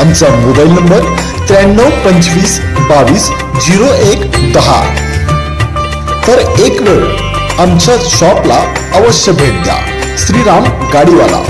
आमचा mobile number त्र्याण्णव पंचवीस बावीस झिरो एक दहा. तर एक वेळ आमच्या शॉपला अवश्य भेट द्या. श्रीराम गाडीवाला.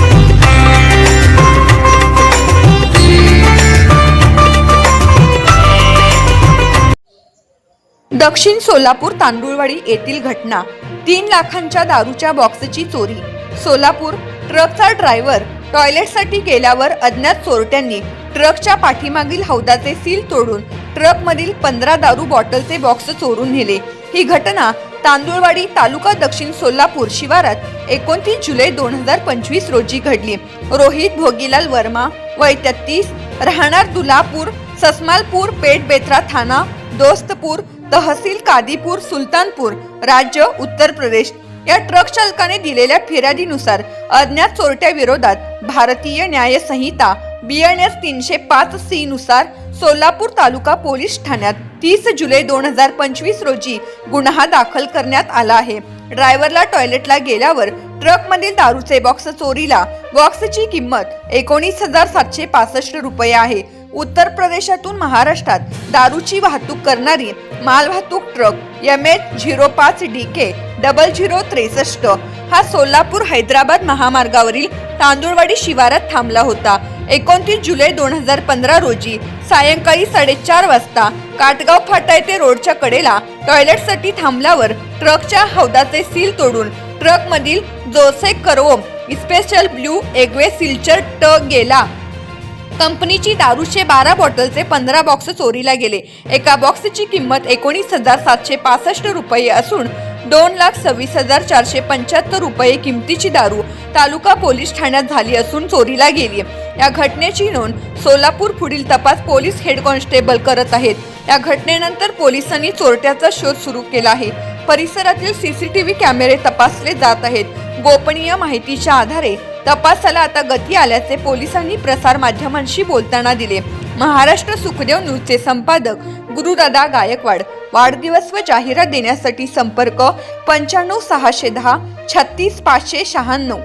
दक्षिण सोलापूर तांदुळवाडी येथील घटना. तीन लाखांच्या दारूच्या बॉक्सची चोरी. सोलापूर ट्रकचा ड्रायव्हर टॉयलेटसाठी गेल्यावर अज्ञात चोरट्यांनी ट्रकच्या पाठीमागील हौदाचे सील तोडून ट्रकमधील पंधरा दारू बॉटलचे बॉक्स चोरून नेले. ही घटना तांदुळवाडी तालुका दक्षिण सोलापूर शिवारात एकोणतीस जुलै दोन हजार पंचवीस रोजी घडली. रोहित भोगीलाल वर्मा वय तेहतीस राहणार दुलापूर ससमालपूर पेठ बेत्रा थाना दोस्तपूर तहसील कादीपूर सुलतानपूर राज्य उत्तर प्रदेश. या ट्रक चालकाने दिलेल्या फिर्यादीनुसार अज्ञात चोरट्या विरोधात भारतीय न्याय संहिता एस तीनशे पाच सी नुसार सोलापूर तालुका पोलीस ठाण्यात तीस जुलै दोन हजार पंचवीस रोजी गुन्हा दाखल करण्यात आला आहे. ड्रायव्हरला टॉयलेटला गेल्यावर ट्रकमधील दारूचे बॉक्स चोरीला बॉक्सची किंमत एकोणीस हजार सातशे पासष्ट रुपये आहे. उत्तर प्रदेशातून महाराष्ट्रात दारूची वाहतूक करणारी मालवाहतूक ट्रक एम एच झिरो पाच डी के डबल झिरो त्रेसष्ट हा सोलापूर हैदराबाद महामार्गावरील तांदुळवाडी शिवारात थांबला होता. एकोणतीस जुलै दोन हजार पंधरा रोजी सायंकाळी साडेचार वाजता काटगाव फाटा येथे रोडच्या कडेला टॉयलेटसाठी थांबल्यावर ट्रकच्या हौदाचे सील तोडून ट्रकमधील Jose Cuervo special blue agave silver ट गेला. कंपनीची दारूचे बारा बॉटलचे पंधरा बॉक्स चोरीला गेले. एका बॉक्सची किंमत एकोणीस हजार सातशे पासष्ट रुपये असून दोन लाख सव्वीस हजार चारशे पंच्याहत्तर रुपये किमतीची दारू तालुका पोलीस ठाण्यात झाली असून चोरीला गेली या घटनेची नोंद सोलापूर पुढील तपास पोलीस हेड कॉन्स्टेबल करत आहेत. या घटनेनंतर पोलिसांनी चोरट्याचा शोध सुरू केला आहे. परिसरातील सीसीटीव्ही कॅमेरे तपासले जात आहेत. गोपनीय माहितीच्या आधारे तपासाला आता गती आल्याचे पोलिसांनी प्रसार माध्यमांशी बोलताना दिले. महाराष्ट्र सुखदेव न्यूजचे संपादक गुरुदादा गायकवाड वाढदिवस व जाहिरात देण्यासाठी संपर्क पंच्याण्णव सहाशे दहा छत्तीस पाचशे शहाण्णव.